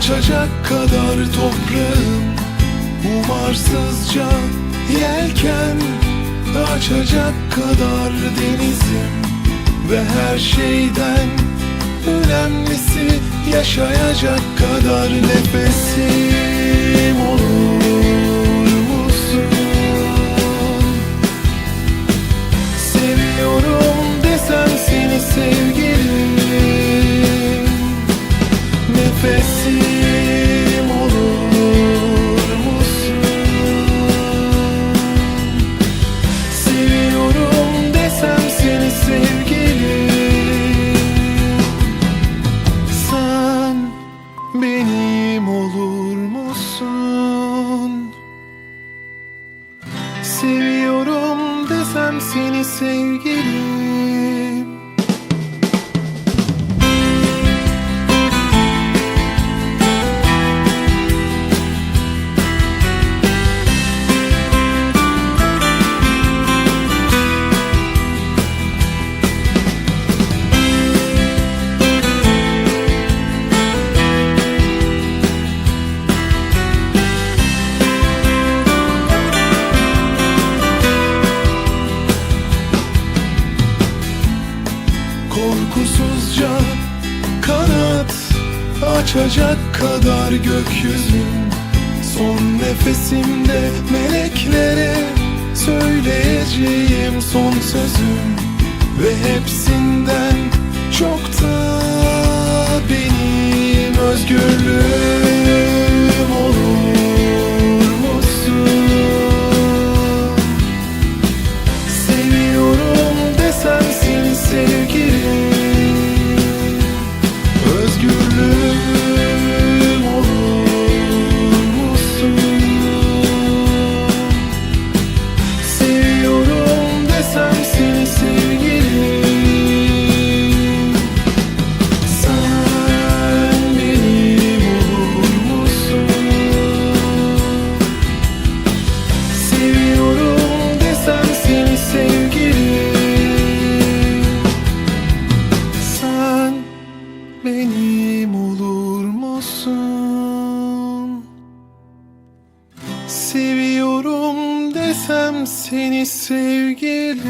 Açacak kadar toprağım. Umarsızca yelken açacak kadar denizim. Ve her şeyden önemlisi yaşayacak kadar nefesim musun? Seviyorum desem seni sevgilim açacak kadar gökyüzüm Son nefesimde meleklere söyleyeceğim son sözüm Ve hepsinden çok da benim özgürlüğüm Kaybetsem seni sevgilim.